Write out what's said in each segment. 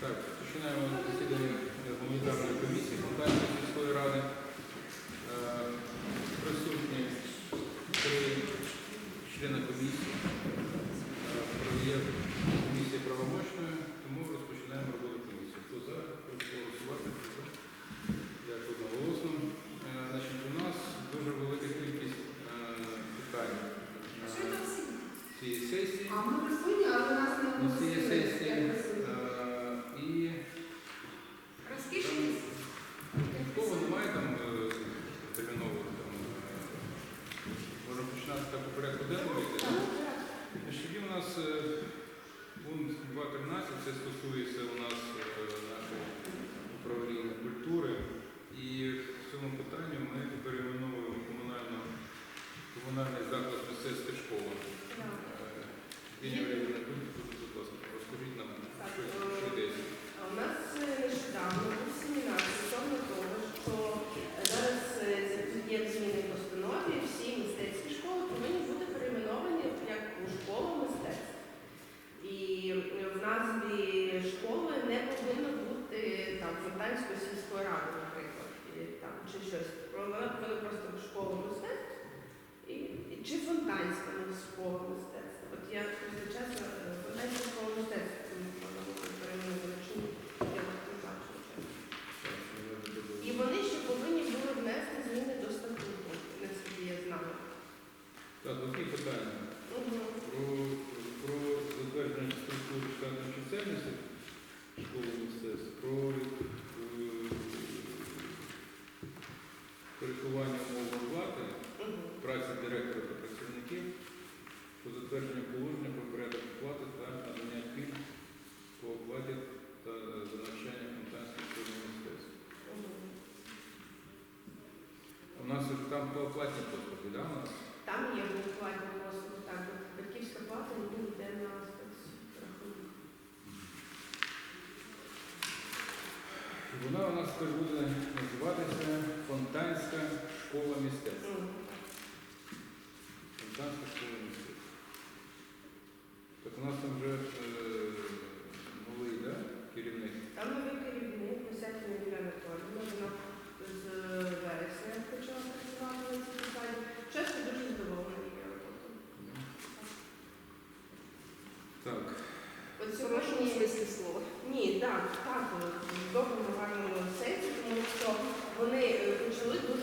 Так, починаємо засідання гуманітарної комісії Полтавської міської ради. Е, присутні три члени комісії. Е, є комісії правомочної. тому розпочинаємо роботу комісії. Хто за, прошу голосувати. це стосується у нас е, там по платні послуги, да? у нас? Там є платні послуги, так. Батьківська плата не йде на рахунок. Вона у нас теж буде називатися Фонтанська школа мистецтва. Фонтанська школа мистецтва. Так у нас там вже...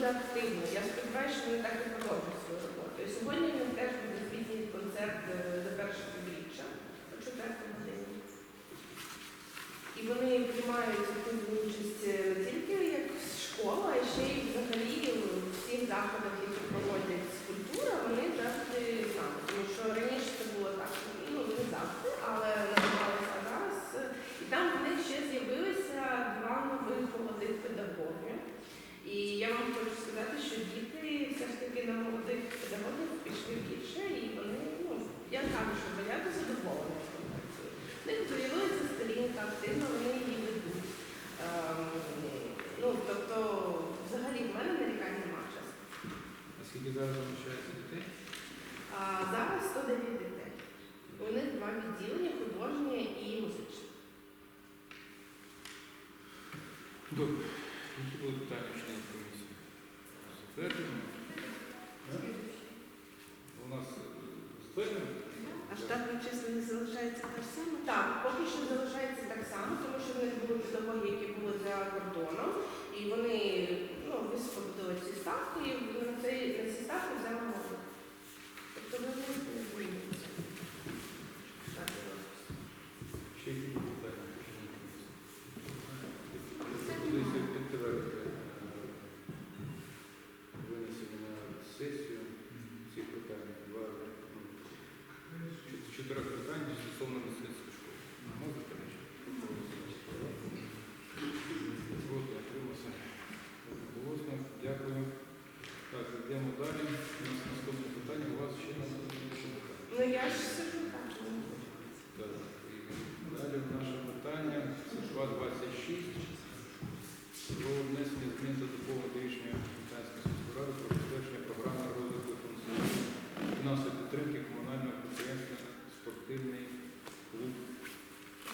дуже активно. Я сподіваюся, що він так і продовжить свою роботу. І сьогодні він теж буде світній концерт е, за перше півріччя о 4 годині. І вони приймають активну участь е, не тільки як школа, а ще й взагалі в всіх заходах, які проводять. І я вам хочу сказати, що діти все ж таки на молодих педагогів пішли більше, і вони, ну, я кажу, що заряду задоволені. В них з'явилася сторінка, активно вони поки що залишається так само, тому що в них були педагоги, які були за кордоном, і вони ну, висходили ці ставки, і на ці ставки взяли. Тобто вони не.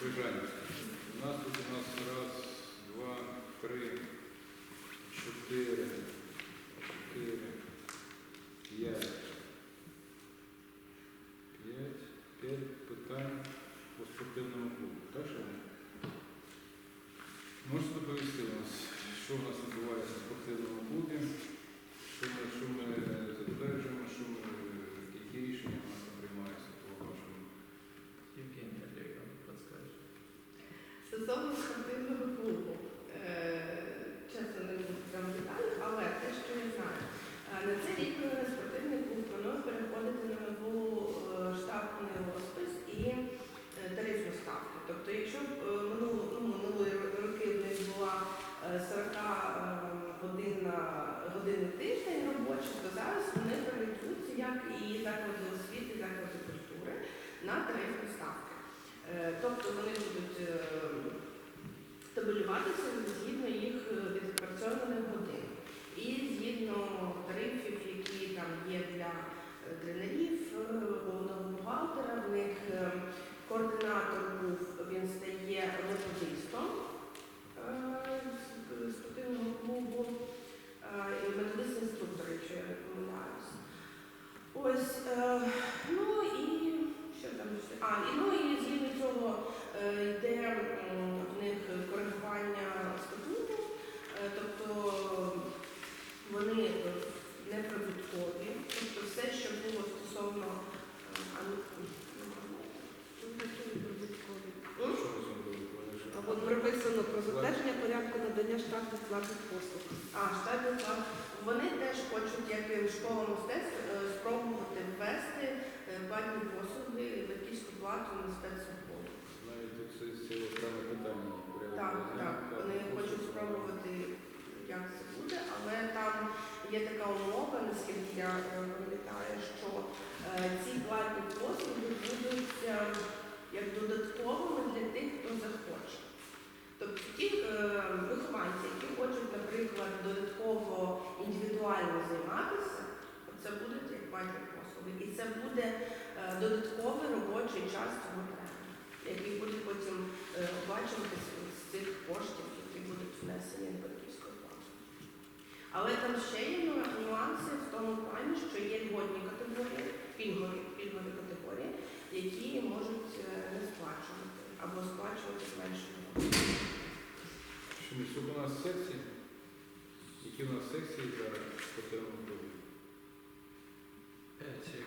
Крижанівська. У нас тут у нас раз, два, три, чотири. До є така умова, наскільки я е, пам'ятаю, що е, ці платні послуги будуть е, як додатковими для тих, хто захоче. Тобто ті вихованці, які хочуть, наприклад, додатково індивідуально займатися, це будуть як платні послуги. І це буде додатковий робочий час цього тренера, який буде потім оплачуватися з цих коштів, які будуть внесені. Але там ще є нюанси в тому плані, що є водні категорії, пільгові, пільгові категорії, які можуть е, не сплачувати або сплачувати зменшення. Щоб у нас секції, які у нас секції зараз по цьому П'ять.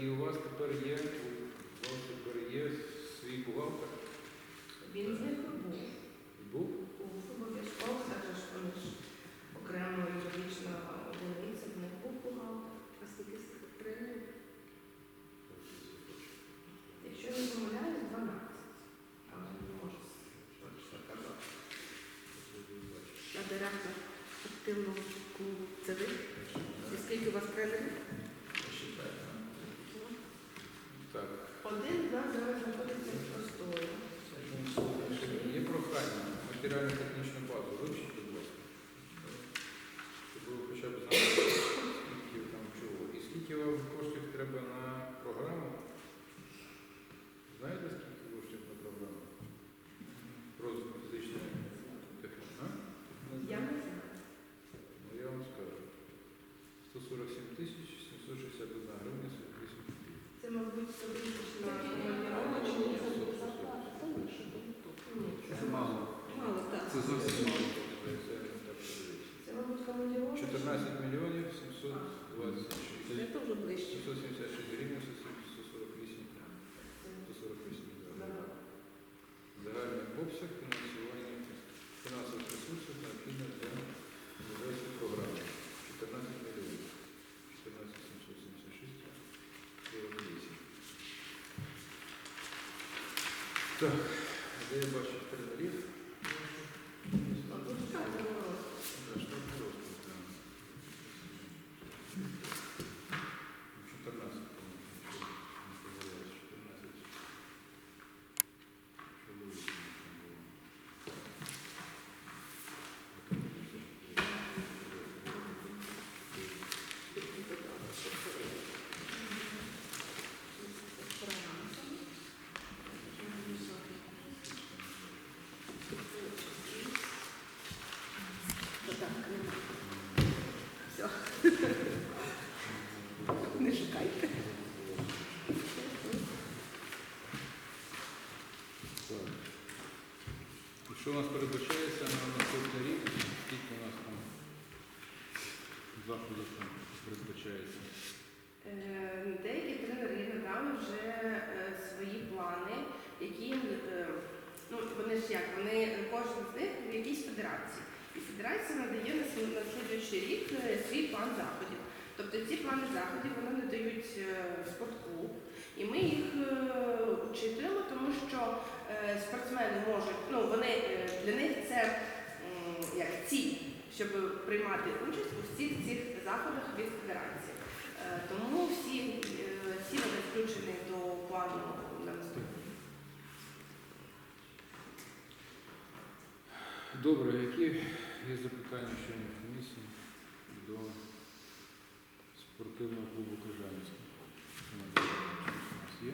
І у вас тепер є, у вас тепер є свій бухгалтер? Він звідки був. Був? Був обов'язково, так що ми ж окремо юридична одиниця, в них був бухгалтер, а скільки секретарів? Якщо не помиляюсь, 12. Але не можу точно. А директор активного клубу це ви? І скільки у вас тренерів? 1 у нас зараз знаходиться в просторі. Є прохання матеріально-технічно Так, де я бачу передалів? А тут що було? Да, штатний розпис, да. 14, по-моєму, якщо не помиляюсь, 14. Що було, що там було? Все. Не шукайте. Так. І що у нас передбачається на наступний рік? Скільки у нас там заходів там передбачається? Е, Деякі тренери надали вже е, свої плани, які їм, е, ну вони ж як, вони кожен з них в якійсь федерації. І федерація надає на слід- слідуючий рік е, свій план заходів. Тобто ці плани заходів вони надають е, спортклуб, і ми їх е, учитуємо, тому що е, спортсмени можуть, ну вони е, для них це як ціль, щоб приймати участь у всіх цих заходах від федерації. Е, Тому всі, е, всі вони включені до плану на наступний. Добре, які є запитання членів комісії до спортивного клубу є?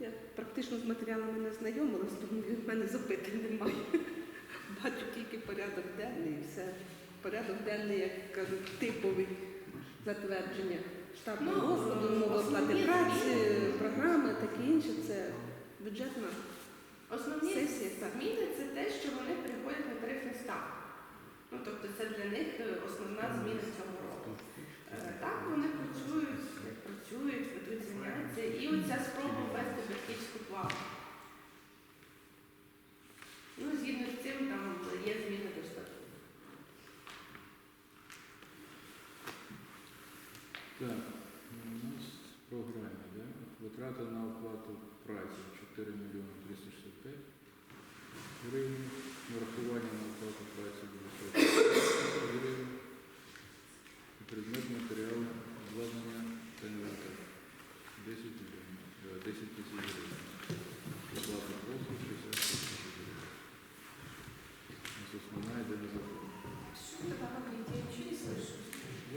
Я практично з матеріалами не знайомилась, тому в мене запитань немає. Бачу тільки порядок денний і все. Порядок денний, як кажуть, типовий затвердження штатного Ну, розкладу, умови оплати праці, програми, таке інше. Це бюджетна Основні сесія. Так. зміни це те, що вони переходять на тарифний став. Ну тобто це для них е, основна зміна цього року. Е, Так, вони працюють, працюють, ведуть заняття. І оця спроба ввести батьківську плату. Ну, згідно з цим, там є зміни до статуту. Так, у нас в програмі, да? витрати на оплату праці 4 мільйони 365 гривень, нарахування на оплату праці 900 гривень, і предмет матеріалу обладнання та інвентар 10 мільйонів, е, 10 тисяч гривень. Оплата праці 60 тисяч гривень. У нас основна йде на закон.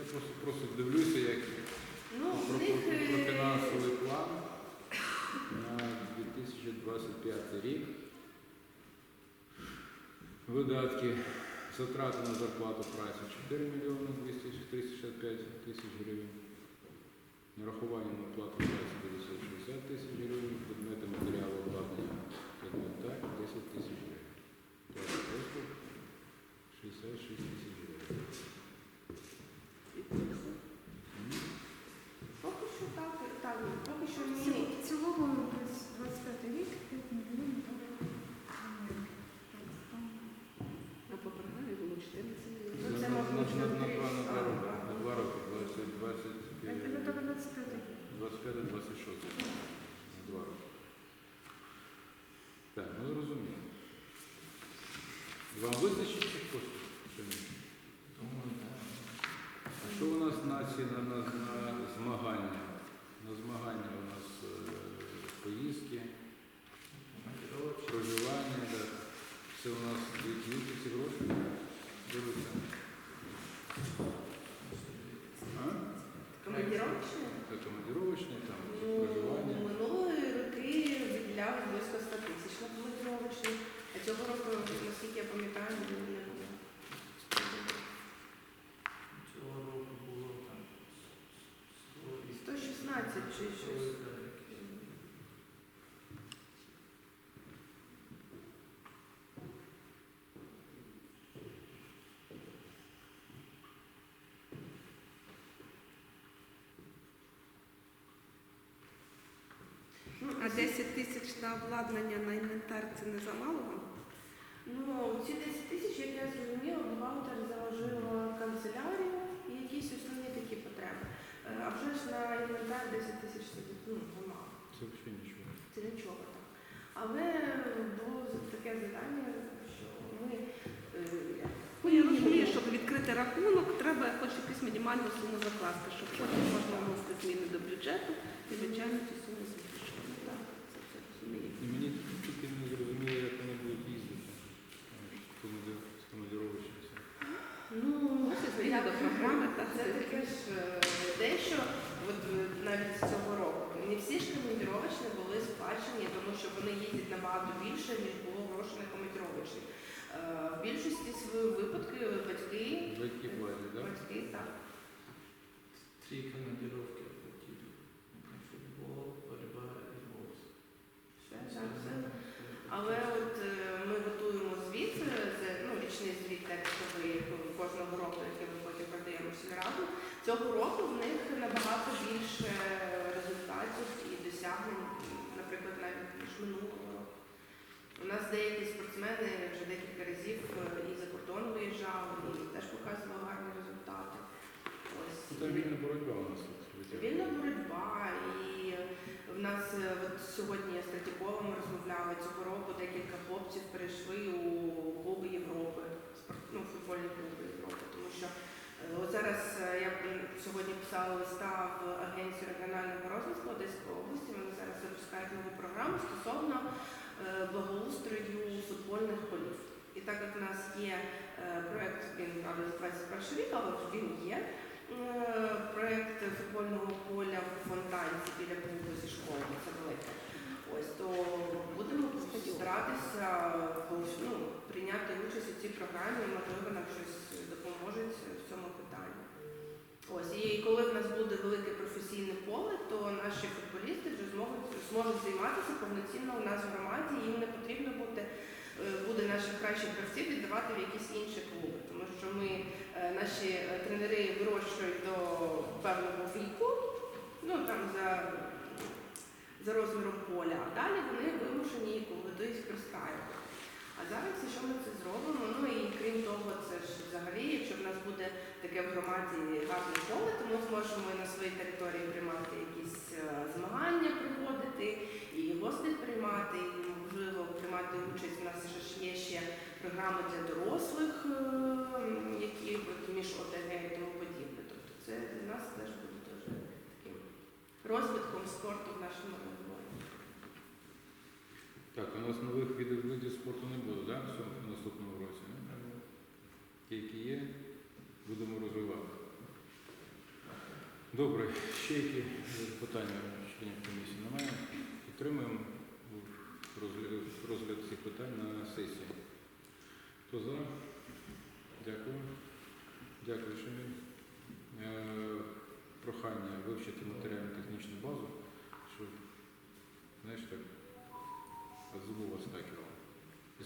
Я просто, просто дивлюся, як Ну, про, в них про, про е, фінансовий план на 2025 рік. Видатки затрати на зарплату праці 4 мільйони 235 тисяч гривень. Нарахування на оплату праці 960 тисяч гривень, предмети матеріалу обладнання та інвентар 10 тисяч гривень. Плата послуг 66 тисяч гривень. М? поки що так, так, поки що В ні. цілому- В цілому 25 рік 5 мільйонів доларів. А по програмі було 14 мільйонів. Ну, це, На- мабуть, на, на, на на, три. два, на два А, роки. а. На два роки. 20, 20, Це до тебе 25 рік. 25 26. На два роки. Так, ну зрозуміло. Вам вистачить цих коштів? Чи ні? Думаю, так. А що у нас на ці на, на, на змагання? На змагання у нас е, поїздки, Командировочі. проживання, да. Це у нас звідки ці гроші беруться? А? Командіровочні? Це командировочні, там, Ну, проживання. минулої роки виділяв близько 100 тисяч на командіровочні, а цього року, наскільки я пам'ятаю, не було. Цього року було там 116 чи щось. Ну, А 10 тисяч на обладнання на інвентар це не замало вам? Ну, ці 10 тисяч, як я зрозуміла, бухгалтер заложила канцелярію і якісь основні такі потреби. Е, А вже ж на інвентар 10 тисяч це ну, замало. Це взагалі нічого. Сірячова, так. Але було таке завдання, що ми е, Ну, я розумію, щоб відкрити рахунок, треба хоч якусь мінімальну суму закласти, щоб потім можна вносити зміни до бюджету і, звичайно, цю суми збільшувати. Так, це все розумію. І мені тільки не зрозуміло, як вони будуть їздити. з командировочі. Ну, Мусить зміни до програми, так. Це таке ж е, дещо, от е, навіть з цього року. Не всі ж командировочні були сплачені, тому що вони їздять набагато більше, ніж було грошей на командировочні. Е, В більшості своїх випадків батьки, Батьки платять, так? батьки так. Три командировки оплатили. Футбол, борьба і бокс. Все, так, все. Але от е, ми готуємо звіт, е, це ну, річний звіт текстовий кожного року, який ми потім продаємо в сільраду. Цього року в них набагато більше результатів і досягнень, наприклад, навіть ніж минулого року. У нас деякі спортсмени вже декілька разів е, і за кордон виїжджали, і теж показували гарні результати. Ось. Ну, Там вільна боротьба у нас. Вільна боротьба, і в нас е, от сьогодні я з Третьяковим розмовляла цього року. Декілька хлопців перейшли у клуби Європи, ну, футбольні клуби Європи, тому що е, от зараз е, я сьогодні писала листа в агенцію регіонального розвитку Одеської області. Вони зараз запускають нову програму стосовно е, благоустрою футбольних полів. І так як в нас є е, проєкт, він правда з 21 рік, але він є. Е, Проєкт футбольного поля в фонтанці біля клубу зі школи, це велике. Ось то будемо старатися ну, прийняти участь у цій програмі, можливо, нам щось нас буде велике професійне поле, то наші футболісти вже зможуть зможуть займатися повноцінно у нас в громаді. Їм не потрібно буде, е, буде наших кращих гравців віддавати в якісь інші клуби, тому що ми е, наші е, тренери вирощують до певного віку, ну там за, за розміром поля, а далі вони вимушені. А зараз, якщо ми це зробимо, ну і крім того, це ж взагалі, якщо в нас буде таке в громаді гарне поле, то ми зможемо і на своїй території приймати якісь е, змагання, проводити, і гостей приймати, і можливо приймати участь. У нас ж є ще програми для дорослих, е, які між ОТГ і тому подібне. Тобто це для нас теж буде дуже таким розвитком спорту в нашому регіоні. Так, у нас нових видів, видів спорту не буде, так? В в наступному році. не? Ті, які є, будемо розвивати. Добре, ще які питання членів комісії немає. Підтримуємо розгляд, розгляд цих питань на сесії. Хто за? Дякую. Дякую, Шаміль. Е, Прохання вивчити матеріально-технічну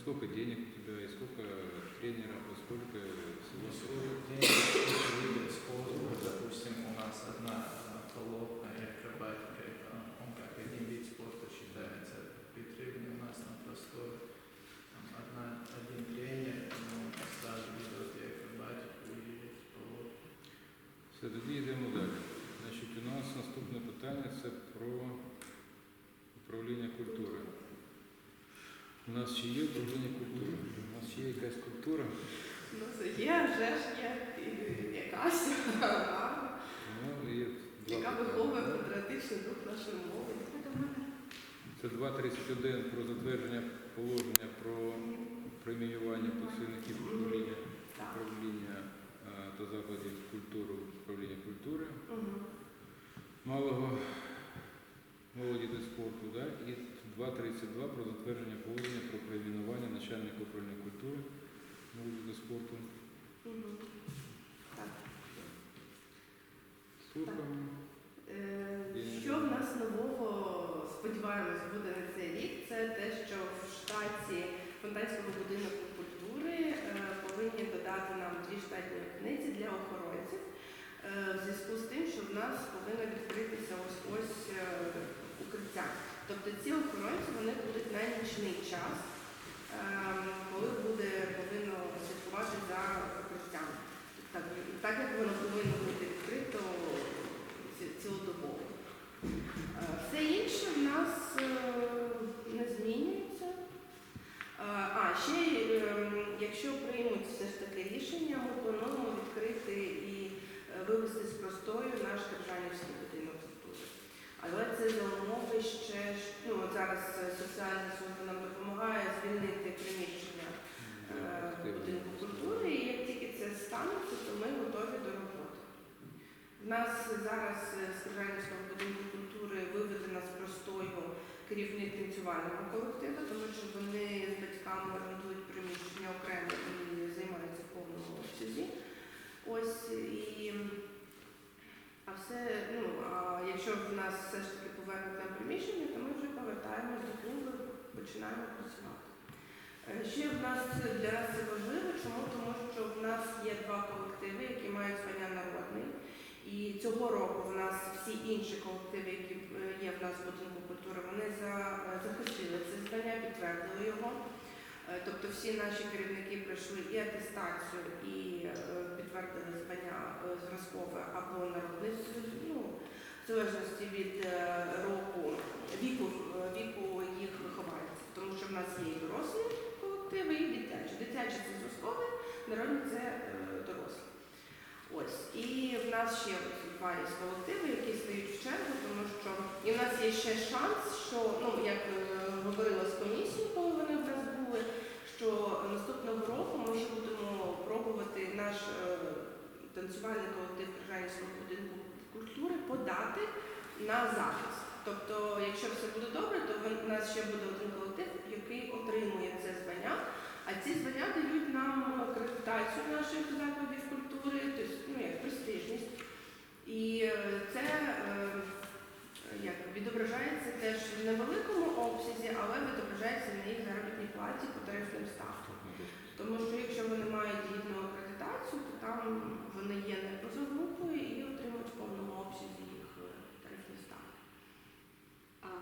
сколько денег у тебя, и сколько тренеров, и сколько всего. виды спорта, допустим, у нас одна а, холодная акробатика, это он как один вид спорта считается. Потребно у нас на простой. Там одна, один тренер, ну, сразу ведет и акробатику, и полот. Все, тоді йдемо далі. Значить, у нас наступне питання це про управління культури. У нас ще є управління культури? У нас є якась культура. Ну, це є, вже ж є якась, Ну, є два яка питання, виховує патріотичний дух нашої молоді. Це 2.31 про затвердження положення про преміювання працівників управління, управління та закладів культури, управління культури. Малого молоді та спорту, да? і 2.32 про затвердження положення про перейменування начальника управління культури, молоді та спорту. Мгм. Так. Слухаємо. Е, Що в нас нового, сподіваємось, буде на цей рік, це те, що в штаті Фонтанського будинку культури е, повинні додати нам дві штатні одиниці для охоронців. Е, В зв'язку з тим, що в нас повинно відкритися ось ось е, укриття. Тобто ці охоронці вони будуть на нічний час, ем, коли буде повинно слідкувати за укриттями. Так, так як воно повинно бути відкрито цілодобово. Е, все інше в нас е, не змінюється. Е, а ще, ем, якщо приймуть все ж таки рішення, то... плануємо зараз е, з Держанівського будинку культури виведена з простою керівник танцювального колективу, тому що вони з батьками орендують приміщення окремо і займаються повному обсязі. Ось і а все, ну а якщо в нас все ж таки повернуть приміщення, то ми вже повертаємось до клубу, починаємо працювати. Е, Ще в нас для нас це важливо, чому? Тому що в нас є два колективи, які мають народний. І цього року в нас всі інші колективи, які е, є в нас в будинку культури, вони е, захистили це звання, підтвердили його. Е, Тобто всі наші керівники пройшли і атестацію, і підтвердили звання зразкове або народне, ну, в залежності від року, віку, віку їх вихованців. Тому що в нас є і дорослі колективи, і дитячі. Дитячі це зразкове, народні це. Ось. І в нас ще два колективи, які стають в чергу, тому що і в нас є ще шанс, що, ну, як е, говорила з комісією, коли вони в нас були, що наступного року ми ще будемо пробувати наш е, танцювальний колектив Державницького будинку культури подати на захист. Тобто, якщо все буде добре, то в нас ще буде один колектив, який отримує це звання. А ці звання дають нам акредитацію наших закладів престижність. І е, це е, як, відображається теж в невеликому обсязі, але відображається на їх заробітній платі по тарифним ставкам. Тому що якщо вони мають гідну акредитацію, то там вони є не непрозогрупою.